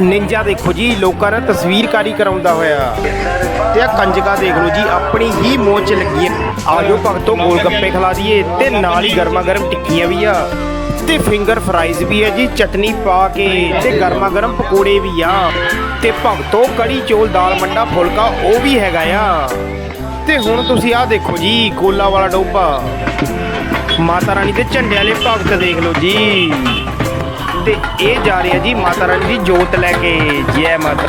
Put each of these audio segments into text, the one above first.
Ninja ਦੇਖੋ ਜੀ, ਲੋਕਾਂ ਨਾਲ ਤਸਵੀਰਕਾਰੀ ਕਰਾਉਂਦਾ ਹੋਇਆ। ਤੇ ਆ ਕੰਜਕਾ ਦੇਖ ਲਓ ਜੀ, ਆਪਣੀ ਹੀ ਮੋਹ ਚ ਲੱਗੀ ਹੈ। ਆਜੋ ਭਗਤੋ ਗੋਲ ਗੱਪੇ ਖਿਲਾ ਦਈਏ, ਤੇ ਨਾਲ ਹੀ ਗਰਮਾ ਗਰਮ ਟਿੱਕੀਆਂ ਵੀ ਆ। ਤੇ ਫਿੰਗਰ ਫਰਾਈਜ਼ ਵੀ ਹੈ ਜੀ, ਚਟਨੀ ਪਾ ਕੇ, ਤੇ ਗਰਮਾ ਗਰਮ ਪਕੌੜੇ ਵੀ ਆ। ਤੇ ਭਗਤੋ, ਕੜੀ ਚੋਲ, ਦਾਲ ਮੰਡਾ, ਫੁਲਕਾ, ਉਹ ਵੀ ਹੈਗਾ ਆ। ਤੇ ਹੁਣ ਤੁਸੀਂ ਆਹ ਦੇਖੋ ਜੀ ਕੋਲਾ ਵਾਲਾ ਡੋਬਾ। ਮਾਤਾ ਰਾਣੀ ਦੇ ਝੰਡੇ ਵਾਲੇ ਭਗਤ ਦੇਖ ਲਓ ਜੀ। ਤੇ ਇਹ ਜਾ ਰਿਹਾ ਜੀ ਮਾਤਾ ਰਾਣੀ ਦੀ ਜੋਤ ਲੈ ਕੇ। ਜੈ ਮਾਤਾ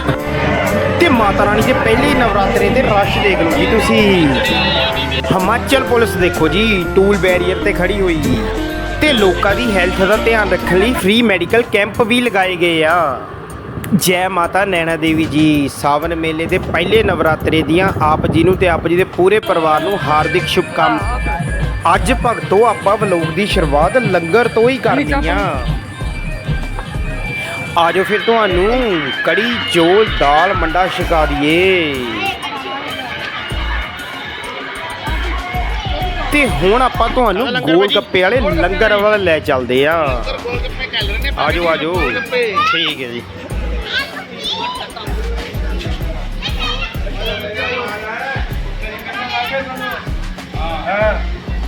ਤੇ ਮਾਤਾ ਰਾਣੀ ਦੇ ਪਹਿਲੇ ਨਵਰਾਤਰੇ ਦੇ ਰਸ਼ ਦੇਖ ਲਓ ਜੀ ਤੁਸੀਂ। ਹਿਮਾਚਲ ਪੁਲਿਸ ਦੇਖੋ ਜੀ, ਟੂਲ ਬੈਰੀਅਰ ਤੇ ਖੜੀ ਹੋਈ। ਤੇ ਲੋਕਾਂ ਦੀ ਹੈਲਥ ਦਾ ਧਿਆਨ ਰੱਖਣ ਲਈ ਫ੍ਰੀ ਮੈਡੀਕਲ ਕੈਂਪ ਵੀ ਲਗਾਏ ਗਏ ਆ। ਜੈ ਮਾਤਾ ਨੈਣਾ ਦੇਵੀ ਜੀ, ਸਾਵਨ ਮੇਲੇ ਦੇ ਪਹਿਲੇ ਨਵਰਾਤਰੇ ਦੀਆਂ ਆਪ ਜੀ ਨੂੰ ਤੇ ਆਪ ਜੀ ਦੇ ਪੂਰੇ ਪਰਿਵਾਰ ਨੂੰ ਹਾਰਦਿਕ ਸ਼ੁਭਕਾਮ ਅੱਜ ਭਗਤੋ ਆਪਾਂ ਵਲੋਗ ਦੀ ਸ਼ੁਰੂਆਤ ਲੰਗਰ ਤੋਂ ਹੀ ਕਰਨੀ ਆ। ਆਜੋ ਫਿਰ ਤੁਹਾਨੂੰ ਕੜੀ ਚੋਲ ਦਾਲ ਮੰਡਾ ਛਕਾ ਦਈਏ। ਤੇ ਹੁਣ ਆਪਾਂ ਤੁਹਾਨੂੰ ਗੋਲ ਗੱਪੇ ਵਾਲੇ ਲੰਗਰ ਵੱਲ ਲੈ ਚੱਲਦੇ ਆ। ਆਜੋ ਆਜੋ। ਠੀਕ ਹੈ ਜੀ।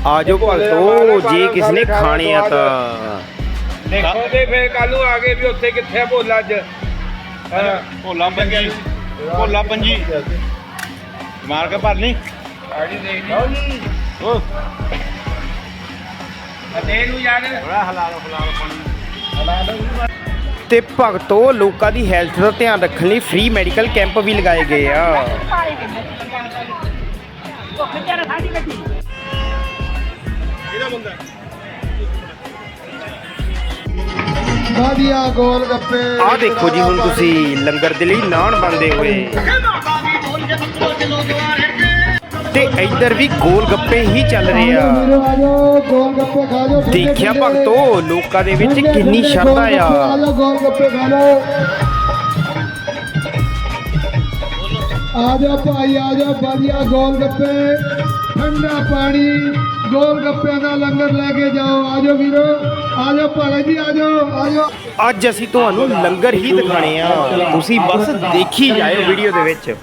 ਆਜੋ ਭਗਤੋ ਜੇ ਕਿਸ ਨੇ ਖਾਣੇ ਆ ਤਾਂ। ਦੇਖੋ ਤੇ ਫੇਰ ਕੱਲ ਨੂੰ ਆ ਗਏ ਵੀ ਉੱਥੇ ਕਿੱਥੇ ਆ ਭੋਲਾ ਅੱਜ। ਭੋਲਾ ਪੰਜੀ ਭੋਲਾ ਪੰਜੀ। ਮਾਰ ਕੇ ਭਰ ਲਈ। ਆੜੀ ਦੇਖ ਲਈ ਓ ਅਦੇ ਨੂੰ ਯਾਰ। ਥੋੜਾ ਹਲਾ ਲਓ ਹਲਾ ਲਓ ਪਾਣੀ ਤੇ ਭਗਤੋ ਲੋਕਾਂ ਦੀ ਹੈਲਥ ਦਾ ਧਿਆਨ ਰੱਖਣ ਲਈ ਫ੍ਰੀ ਮੈਡੀਕਲ ਕੈਂਪ ਵੀ ਲਗਾਏ ਗਏ ਆ। ਵਧੀਆ ਗੋਲ ਗੱਪੇ। ਆਹ ਦੇਖੋ ਜੀ ਹੁਣ ਤੁਸੀਂ ਲੰਗਰ ਦੇ ਲਈ ਨਾਨ ਬੰਦੇ ਹੋਏ। ਤੇ ਇੱਧਰ ਵੀ ਗੋਲ ਗੱਪੇ ਹੀ ਚੱਲ ਰਹੇ ਆ। ਵੀਰੋ ਆਜੋ ਗੋਲ ਗੱਪੇ ਖਾ ਲਓ ਠੰਡੇ ਦੇਖਿਆ। ਭਗਤੋ ਲੋਕਾਂ ਦੇ ਵਿੱਚ ਕਿੰਨੀ ਸ਼ਰਧਾ ਆ। ਖਾ ਲਓ ਗੋਲ ਗੱਪੇ ਖਾ ਲਓ। ਆਜੋ ਭਾਈ ਆਜੋ ਵਧੀਆ ਗੋਲ ਗੱਪੇ। ਠੰਡਾ ਪਾਣੀ ਗੋਲ ਗੱਪਿਆਂ ਦਾ ਲੰਗਰ ਲੈ ਕੇ ਜਾਓ। ਆਜੋ ਵੀਰੋ ਆਜੋ ਭਗਤ ਜੀ ਆਜੋ ਆਜੋ। ਅੱਜ ਅਸੀਂ ਤੁਹਾਨੂੰ ਲੰਗਰ ਹੀ ਦਿਖਾਣੇ ਆ। ਤੁਸੀਂ ਬਸ ਦੇਖੀ ਜਾਇਓ ਵੀਡੀਓ ਦੇ ਵਿੱਚ।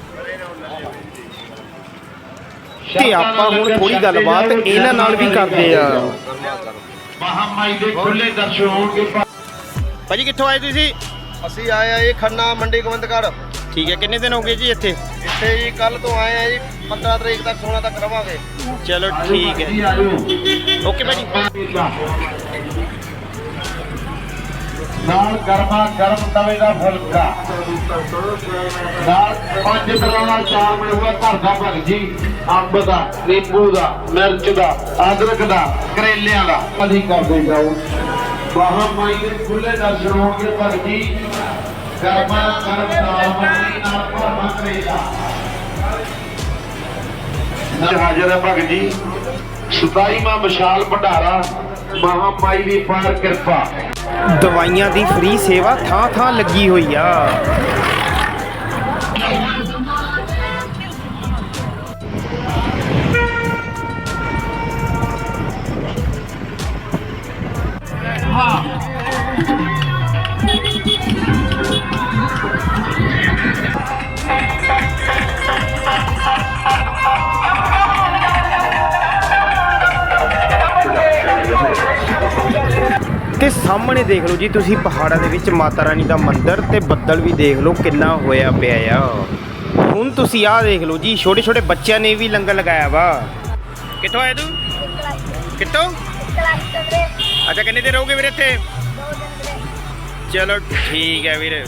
ਤੇ ਆਪਾਂ ਹੁਣ ਥੋੜੀ ਗੱਲਬਾਤ ਇਹਨਾਂ ਨਾਲ ਵੀ ਕਰਦੇ ਆ। ਮਹਾਮਾਈ ਦੇ ਖੁੱਲੇ ਦਰਸ਼ਨ ਹੋਣਗੇ। ਭਾਜੀ ਕਿੱਥੋਂ ਆਏ ਤੁਸੀਂ? ਅਸੀਂ ਆਏ ਆ ਜੀ ਖੰਨਾ ਮੰਡੀ ਗੋਬਿੰਦਗੜ੍ਹ। ਠੀਕ ਹੈ ਕਿੰਨੇ ਦਿਨ ਹੋ ਗਏ ਜੀ ਇੱਥੇ? ਇੱਥੇ ਜੀ ਕੱਲ ਤੋਂ ਆਏ ਆ ਜੀ 15 ਤਰੀਕ ਤੱਕ 16 ਤੱਕ ਰਵਾਂਗੇ। ਚਲੋ ਠੀਕ ਹੈ। ਓਕੇ ਭਾਜੀ। ਨਾਲ ਗਰਮਾ ਗਰਮ ਤਵੇ ਦਾ ਫੁਲਕਾ। ਨਾਲ ਪੰਜ ਤਰ੍ਹਾਂ ਦਾ ਚਾਰ ਮਿਲੂਗਾ ਘਰ ਦਾ ਭਗ ਜੀ। ਅੰਬ ਦਾ ਨਿੰਬੂ ਦਾ ਮਿਰਚ ਦਾ ਅਦਰਕ ਦਾ ਕਰੇਲਿਆਂ ਦਾ। ਅਧੀ ਕਰਦੇ ਜਾਓ ਮਹਾਮਾਈ ਦੇ ਖੁੱਲੇ ਦਰਸ਼ਨ ਹੋਣਗੇ ਭਗ ਜੀ। ਗਰਮਾ ਗਰਮ ਦਾਲ ਮੱਖਣੀ ਨਾਲ ਭਰਮਾ ਕਰੇਲਾ ਹਾਜ਼ਰ ਹੈ ਭਗ ਜੀ। 27ਵਾਂ ਵਿਸ਼ਾਲ ਭੰਡਾਰਾ, ਮਹਾਮਾਈ ਦੀ ਪਾਰ ਕਿਰਪਾ। ਦਵਾਈਆਂ ਦੀ ਫ੍ਰੀ ਸੇਵਾ ਥਾਂ ਥਾਂ ਲੱਗੀ ਹੋਈ ਆ। ਤੇ ਸਾਹਮਣੇ ਦੇਖ ਲਓ ਜੀ, ਤੁਸੀਂ ਪਹਾੜਾਂ ਦੇ ਵਿੱਚ ਮਾਤਾ ਰਾਣੀ ਦਾ ਮੰਦਿਰ ਤੇ ਬੱਦਲ ਵੀ ਦੇਖ ਲਓ ਕਿੰਨਾ ਹੋਇਆ ਪਿਆ ਆ। ਹੁਣ ਤੁਸੀਂ ਆਹ ਦੇਖ ਲਓ ਜੀ ਛੋਟੇ ਛੋਟੇ ਬੱਚਿਆਂ ਨੇ ਵੀ ਲੰਗਰ ਲਗਾਇਆ ਵਾ। ਕਿੱਥੋਂ ਆਏ ਤੂੰ? ਕਿੱਥੋਂ? ਅੱਛਾ, ਕਿੰਨੇ ਦਿਨ ਰਹੋਗੇ ਵੀਰੇ ਇੱਥੇ? ਚਲੋ ਠੀਕ ਹੈ ਵੀਰੇ।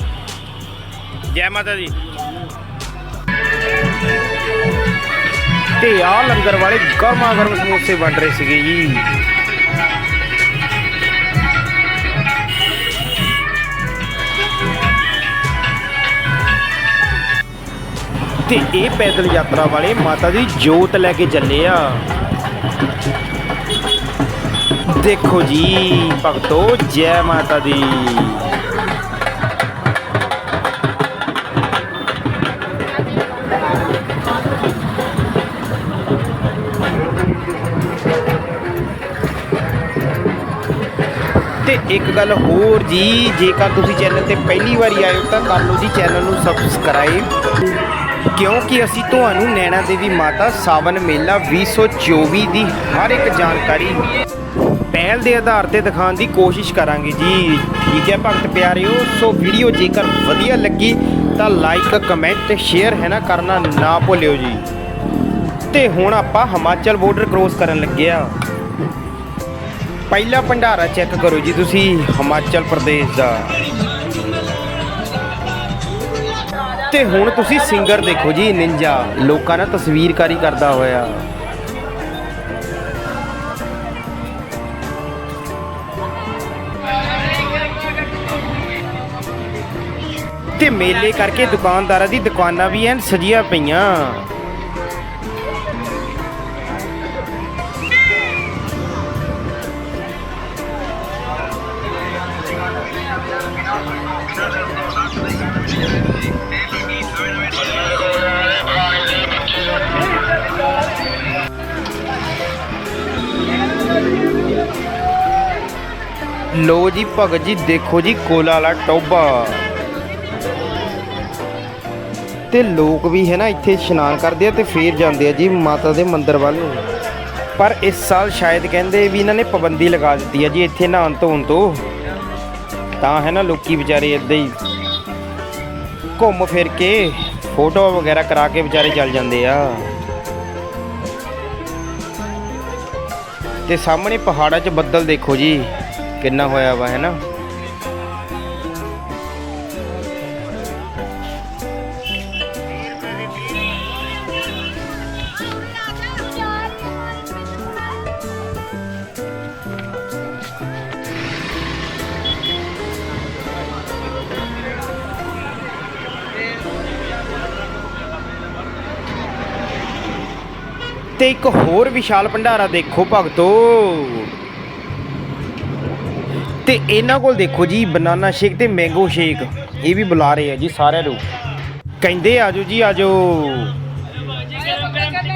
ਜੈ ਮਾਤਾ ਦੀ। ਤੇ ਆਹ ਲੰਗਰ ਵਾਲੇ ਗਰਮਾ ਗਰਮ ਸਮੋਸੇ ਵੰਡ ਰਹੇ ਸੀਗੇ ਜੀ। ਤੇ ਇਹ ਪੈਦਲ ਯਾਤਰਾ ਵਾਲੇ ਮਾਤਾ ਦੀ ਜੋਤ ਲੈ ਕੇ ਚੱਲੇ ਆ। ਦੇਖੋ ਜੀ, ਭਗਤੋ, ਜੈ ਮਾਤਾ ਦੀ। ਤੇ ਇੱਕ ਗੱਲ ਹੋਰ ਜੀ, ਜੇਕਰ ਤੁਸੀਂ ਚੈਨਲ ਤੇ ਪਹਿਲੀ ਵਾਰੀ ਆਏ ਹੋ ਤਾਂ ਕਰ ਲਓ ਜੀ ਚੈਨਲ ਨੂੰ ਸਬਸਕ੍ਰਾਈਬ ਕਿਉਂਕਿ ਅਸੀਂ ਤੁਹਾਨੂੰ ਨੈਣਾ ਦੇਵੀ ਮਾਤਾ ਸਾਵਨ ਮੇਲਾ 2024 ਦੀ ਹਰ ਇੱਕ ਜਾਣਕਾਰੀ ਪਹਿਲ ਦੇ ਆਧਾਰ ਤੇ ਦਿਖਾਉਣ ਦੀ ਕੋਸ਼ਿਸ਼ ਕਰਾਂਗੇ ਜੀ। ਠੀਕ ਹੈ ਭਗਤ ਪਿਆਰਿਓ, ਸੋ ਵੀਡੀਓ ਜੇਕਰ ਵਧੀਆ ਲੱਗੀ ਤਾਂ ਲਾਈਕ ਕਮੈਂਟ ਸ਼ੇਅਰ ਹੈ ਨਾ ਕਰਨਾ ਨਾ ਭੁੱਲਿਓ ਜੀ। ਤੇ ਹੁਣ ਆਪਾਂ ਹਿਮਾਚਲ ਬਾਰਡਰ ਕ੍ਰੋਸ ਕਰਨ ਲੱਗੇ ਆ ਪਹਿਲਾ ਭੰਡਾਰਾ ਚੈੱਕ ਕਰੋ ਜੀ ਤੁਸੀਂ, ਹਿਮਾਚਲ ਪ੍ਰਦੇਸ਼ ਦਾ। ਤੇ ਹੁਣ ਤੁਸੀਂ ਸਿੰਗਰ ਦੇਖੋ ਜੀ ਨਿੰਜਾ ਲੋਕਾਂ ਨਾਲ ਤਸਵੀਰਕਾਰੀ ਕਰਦਾ ਹੋਇਆ। ਤੇ ਮੇਲੇ ਕਰਕੇ ਦੁਕਾਨਦਾਰਾਂ ਦੀ ਦੁਕਾਨਾਂ ਵੀ ਐਨ ਸਜੀਆਂ ਪਈਆਂ। ਲੋ ਜੀ ਭਗਤ ਜੀ, ਦੇਖੋ ਜੀ ਕੋਲਾ ਵਾਲਾ ਟੋਬਾ ਤੇ ਲੋਕ ਵੀ ਹੈ ਨਾ ਇੱਥੇ ਇਸ਼ਨਾਨ ਕਰਦੇ ਆ ਤੇ ਫੇਰ ਜਾਂਦੇ ਆ ਜੀ ਮਾਤਾ ਦੇ ਮੰਦਿਰ ਵੱਲ ਨੂੰ। ਪਰ ਇਸ ਸਾਲ ਸ਼ਾਇਦ ਕਹਿੰਦੇ ਵੀ ਇਹਨਾਂ ਨੇ ਪਾਬੰਦੀ ਲਗਾ ਦਿੱਤੀ ਆ ਜੀ ਇੱਥੇ ਨਹਾਉਣ ਧੋਣ ਤੋਂ। ਤਾਂ ਹੈ ਨਾ ਲੋਕੀ ਵਿਚਾਰੇ ਇੱਦਾਂ ਹੀ ਘੁੰਮ ਫਿਰ ਕੇ ਫੋਟੋ ਵਗੈਰਾ ਕਰਾ ਕੇ ਵਿਚਾਰੇ ਚੱਲ ਜਾਂਦੇ ਆ। ਤੇ ਸਾਹਮਣੇ ਪਹਾੜਾਂ 'ਚ ਬੱਦਲ ਦੇਖੋ ਜੀ। ਕਿੰਨਾ ਹੋਇਆ ਵਾ ਹੈ ਨਾ ਤੇ ਇੱਕ ਹੋਰ ਵਿਸ਼ਾਲ ਭੰਡਾਰਾ ਦੇਖੋ ਭਗਤੋ। ਤੇ ਇਹਨਾਂ ਕੋਲ ਦੇਖੋ ਜੀ ਬਨਾਨਾ ਸ਼ੇਕ ਤੇ ਮੈਂਗੋ ਸ਼ੇਕ ਇਹ ਵੀ ਬੁਲਾ ਰਹੇ ਆ ਜੀ ਸਾਰਿਆਂ ਨੂੰ। ਕਹਿੰਦੇ ਆਜੋ ਜੀ ਆਜੋ।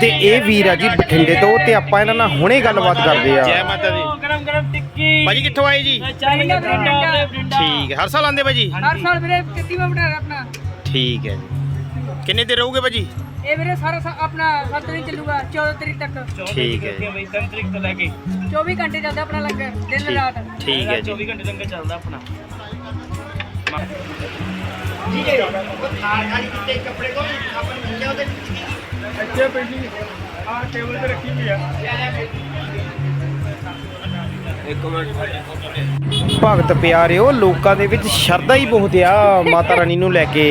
ਤੇ ਇਹ ਵੀਰ ਆ ਜੀ ਬਠਿੰਡੇ ਤੋਂ ਤੇ ਆਪਾਂ ਇਹਨਾਂ ਨਾਲ ਹੁਣੇ ਗੱਲਬਾਤ ਕਰਦੇ ਆ। ਜੈ ਮਾਤਾ ਦੀ। ਗਰਮ ਗਰਮ ਟਿੱਕੀ ਭਾਜੀ ਕਿੱਥੋਂ ਆਏ ਜੀ? ਠੀਕ ਹੈ। ਹਰ ਸਾਲ ਆਉਂਦੇ ਭਾਜੀ? ਹਰ ਸਾਲ ਵੀਰੇ ਕਿੱਤੀ ਮੈਂ ਬਣਾ ਆਪਣਾ। ਠੀਕ ਹੈ ਜੀ। ਕਿੰਨੇ ਦਿਨ ਰਹੋਗੇ ਭਾਜੀ? ਇਹ ਵੀਰੇ ਸਾਰਾ ਸਾ- ਆਪਣਾ 7 ਦਿਨ ਚੱਲੂਗਾ 14 ਤਰੀਕ ਤੱਕ। ਠੀਕ ਹੈ ਜੀ। ਬਈ 3 ਤਰੀਕ ਤੋਂ ਲੈ ਕੇ। 24 ਘੰਟੇ ਚੱਲਦਾ ਆਪਣਾ ਲੰਗਰ ਦਿਨ ਰਾਤ। ਠੀਕ ਹੈ ਜੀ। 24 ਘੰਟੇ ਲੰਗਰ ਚੱਲਦਾ ਆਪਣਾ। ਭਗਤ ਪਿਆਰਿਓ ਲੋਕਾਂ ਦੇ ਵਿੱਚ ਸ਼ਰਧਾ ਹੀ ਬਹੁਤ ਆ ਮਾਤਾ ਰਾਣੀ ਨੂੰ ਲੈ ਕੇ।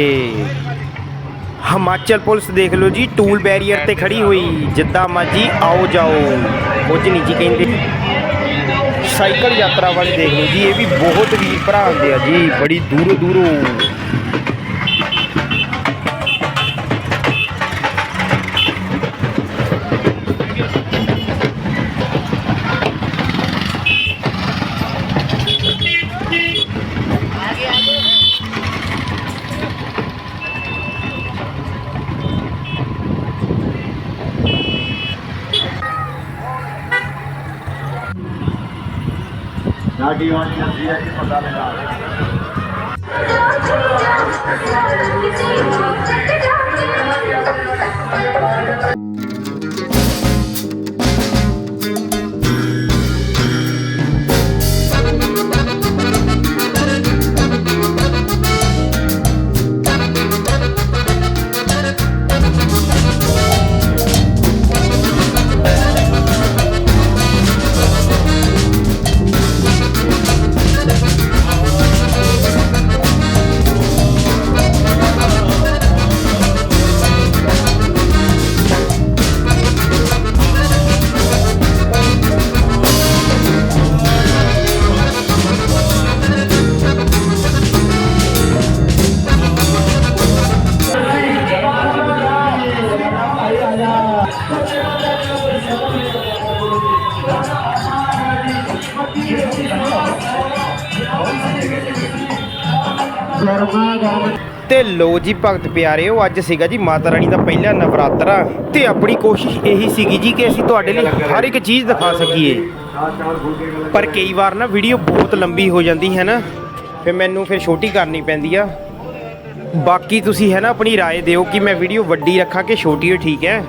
ਹਿਮਾਚਲ ਪੁਲਿਸ ਦੇਖ ਲਓ ਜੀ, ਟੂਲ ਬੈਰੀਅਰ ਤੇ ਖੜੀ ਹੋਈ। ਜਿੱਦਾਂ ਮਰਜ਼ੀ ਆਓ ਜਾਓ। ਕੁਝ ਨਹੀਂ ਜੀ ਕਹਿੰਦੇ। ਸਾਈਕਲ ਯਾਤਰਾ ਵਾਲੇ ਦੇਖ ਲਓ ਜੀ, ਇਹ ਵੀ ਬਹੁਤ ਵੀਰ ਭਰਾ ਆਉਂਦੇ ਆ ਜੀ, ਬੜੀ ਦੂਰੋਂ ਦੂਰੋਂ। ਗਰਮਾ ਗਰਮ ਤੇ ਲੋ ਜੀ ਭਗਤ ਪਿਆਰਿਓ ਅੱਜ ਸੀਗਾ ਜੀ ਮਾਤਾ ਰਾਣੀ ਦਾ ਪਹਿਲਾ ਨਵਰਾਤਰਾ ਤੇ ਆਪਣੀ ਕੋਸ਼ਿਸ਼ ਇਹੀ ਸੀਗੀ ਜੀ ਕਿ ਅਸੀਂ ਤੁਹਾਡੇ ਲਈ ਹਰ ਇੱਕ ਚੀਜ਼ ਦਿਖਾ ਸਕੀਏ ਪਰ ਕਈ ਵਾਰ ਨਾ ਵੀਡੀਓ ਬਹੁਤ ਲੰਬੀ ਹੋ ਜਾਂਦੀ ਹੈ ਨਾ ਫਿਰ ਮੈਨੂੰ ਫਿਰ ਛੋਟੀ ਕਰਨੀ ਪੈਂਦੀ ਆ ਬਾਕੀ ਤੁਸੀਂ ਹੈ ਨਾ ਆਪਣੀ رائے ਦਿਓ ਕਿ ਮੈਂ ਵੀਡੀਓ ਵੱਡੀ ਰੱਖਾਂ ਕਿ ਛੋਟੀ ਹੋ ਠੀਕ है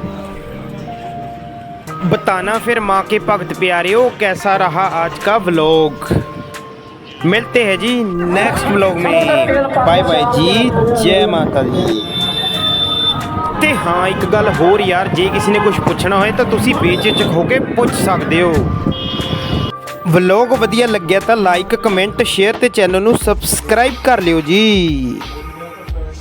बताना फिर माँ के भक्त प्यारे हो कैसा रहा आज का व्लॉग मिलते हैं जी नेक्स्ट व्लॉग में बाय बाय जी जय माता दी ਤੇ ਹਾਂ ਇੱਕ ਗੱਲ ਹੋਰ ਯਾਰ ਜੇ ਕਿਸੇ ਨੇ ਕੁਝ ਪੁੱਛਣਾ ਹੋਏ ਤਾਂ ਤੁਸੀਂ ਬੇਝਿਜਕ ਹੋ ਕੇ ਪੁੱਛ ਸਕਦੇ ਹੋ ਵਲੌਗ ਵਧੀਆ ਲੱਗਿਆ ਤਾਂ ਲਾਈਕ ਕਮੈਂਟ ਸ਼ੇਅਰ ਤੇ ਚੈਨਲ ਨੂੰ ਸਬਸਕ੍ਰਾਈਬ ਕਰ ਲਿਓ ਜੀ